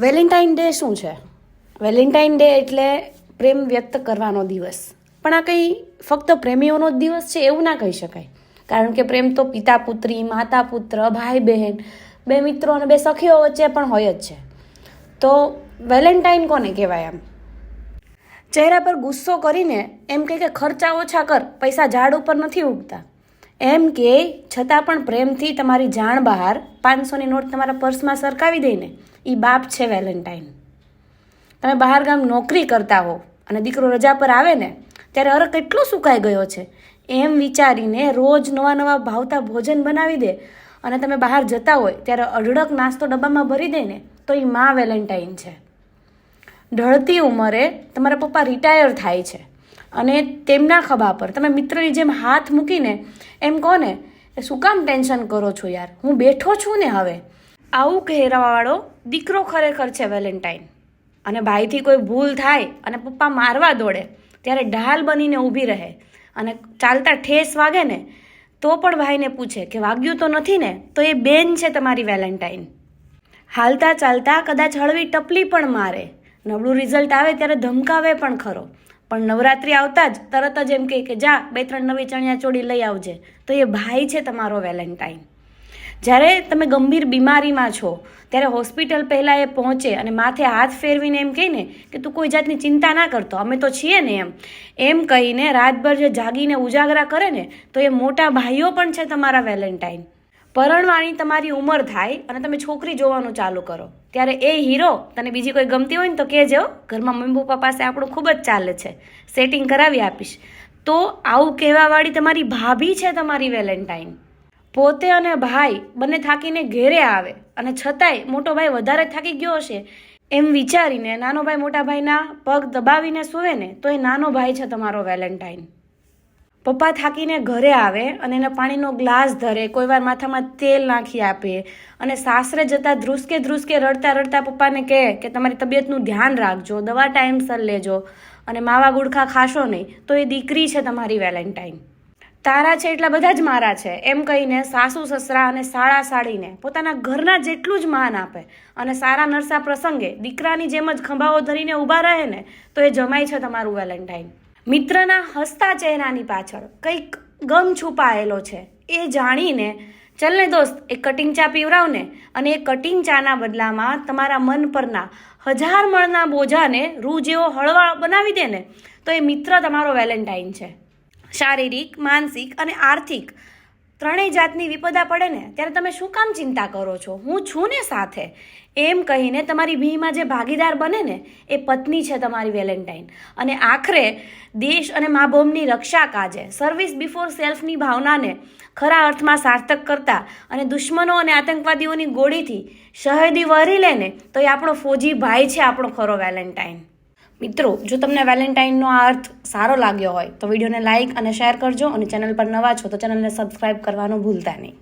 Valentine day શું છે? Valentine day એટલે પ્રેમ વ્યક્ત કરવાનો દિવસ. પણ આ કંઈ ફક્ત પ્રેમીઓનો જ દિવસ છે એવું ના કહી શકાય. કારણ કે પ્રેમ તો પિતા પુત્રી માતા પુત્ર ભાઈ બહેન બે મિત્રો અને બે સખીઓ વચ્ચે પણ હોય જ છે. તો વેલેન્ટાઇન કોને કહેવાય આમ? ચહેરા પર ગુસ્સો કરીને એમ કહે કે ખર્ચા ઓછા કર, પૈસા ઝાડ ઉપર નથી ઉગતા. એમ કે છતાં પણ પ્રેમથી તમારી જાણ બહાર પાંચસોની નોટ તમારા પર્સમાં સરકાવી દઈને એ બાપ છે વેલેન્ટાઇન. તમે બહાર ગામ નોકરી કરતા હો અને દીકરો રજા પર આવે ને, ત્યારે અરે કેટલો સુકાઈ ગયો છે. એમ વિચારીને રોજ નવા નવા ભાવતા ભોજન બનાવી દે અને તમે બહાર જતા હોય ત્યારે અઢળક નાસ્તો ડબ્બામાં ભરી દે ને, તો એ મા વેલેન્ટાઇન છે. ઢળતી ઉંમરે તમારા પપ્પા રિટાયર થાય છે. અને તેમના ખભા પર. તમે મિત્રની જેમ હાથ મૂકીને એમ કહો ને, એ શું કામ ટેન્શન કરો છો યાર? હું બેઠો છું ને હવે. આવું કહેરાવાળો દીકરો ખરેખર છે વેલેન્ટાઇન. અને ભાઈથી કોઈ ભૂલ થાય અને પપ્પા મારવા દોડે, ત્યારે ઢાલ બનીને ઊભી રહે. અને ચાલતા ઠેસ વાગે ને, તો પણ ભાઈને પૂછે કે, વાગ્યું તો નથી ને? તો એ બેન છે તમારી વેલેન્ટાઇન. હાલતા ચાલતા કદાચ હળવી ટપલી પણ મારે. નબળું રિઝલ્ટ આવે ત્યારે ધમકાવે પણ ખરો. પણ નવરાત્રિ આવતા જ તરત જ એમ કહે કે જા, બે ત્રણ નવી ચણિયા ચોળી લઈ આવજે. તો એ ભાઈ છે તમારો વેલેન્ટાઇન. જ્યારે તમે ગંભીર બીમારીમાં છો, ત્યારે હોસ્પિટલ પહેલાં એ પહોંચે અને માથે હાથ ફેરવીને એમ કહીને કે તું કોઈ જાતની ચિંતા ના કરતો, અમે તો છીએ ને એમ. એમ કહીને રાતભર જે જાગીને ઉજાગરા કરે ને, તો એ મોટા ભાઈઓ પણ છે તમારા વેલેન્ટાઇન. પરણવાની તમારી ઉંમર થાય અને તમે છોકરી જોવાનું ચાલુ કરો. ત્યારે એ હીરો તને બીજી કોઈ ગમતી હોય ને તો કહેજો, ઘરમાં મમ્મી પપ્પા પાસે આપણું ખૂબ જ ચાલે છે. સેટિંગ કરાવી આપીશ. તો આવું કહેવાવાળી તમારી ભાભી છે તમારી વેલેન્ટાઇન. પોતે અને ભાઈ બંને થાકીને ઘેરે આવે અને છતાંય મોટો ભાઈ વધારે થાકી ગયો હશે એમ વિચારીને નાનો ભાઈ મોટા ભાઈના પગ દબાવીને સૂવે ને તો એ નાનો ભાઈ છે તમારો વેલેન્ટાઇન. પપ્પા થાકીને ઘરે આવે અને એને પાણીનો ગ્લાસ ધરે, કોઈ વાર માથામાં તેલ નાખી આપે અને સાસરે જતા ધ્રુસકે ધ્રુસકે રડતા રડતા પપ્પાને કહે કે તમારી તબિયતનું ધ્યાન રાખજો, દવા ટાઈમસર લેજો અને માવા ગુડખા ખાશો નહીં તો એ દીકરી છે તમારી વેલેન્ટાઇન. તારા છે એટલા બધા જ મારા છે, એમ કહીને સાસુ, સસરા અને સાળા સાળીને પોતાના ઘરના જેટલું જ માન આપે અને સારા નરસા પ્રસંગે દીકરાની જેમ જ ખંભાઓ ધરીને ઊભા રહે ને તો એ જમાય છે તમારું વેલેન્ટાઇન. મિત્રના હસતા ચહેરાની પાછળ કંઈક ગમ છુપાયેલો છે. એ જાણીને ચલ દોસ્ત એ કટિંગ ચા પીવરાવને અને એ કટિંગ ચાના બદલામાં તમારા મન પરના હજાર મણના બોજાને રૂ જેવો હળવા બનાવી દે ને તો એ મિત્ર તમારો વેલેન્ટાઇન છે. શારીરિક, માનસિક અને આર્થિક ત્રણેય જાતની વિપદા પડે ને, ત્યારે તમે શું કામ ચિંતા કરો છો? હું છું ને સાથે. એમ કહીને તમારી ભીમાં જે ભાગીદાર બને ને, એ પત્ની છે તમારી વેલેન્ટાઇન. અને આખરે દેશ અને મા બોમની રક્ષા કાજે સર્વિસ બિફોર સેલ્ફની ભાવનાને ખરા અર્થમાં સાર્થક કરતા અને દુશ્મનો અને આતંકવાદીઓની ગોળીથી શહેદી વરી લે ને, તો એ આપણો ફોજી ભાઈ છે આપણો ખરો વેલેન્ટાઇન. મિત્રો, જો તમને વેલેન્ટાઇનનો આ અર્થ સારો લાગ્યો હોય, તો વિડીયોને લાઇક અને શેર કરજો અને ચેનલ પર નવા છો તો ચેનલને સબસ્ક્રાઇબ કરવાનું ભૂલતા નહીં.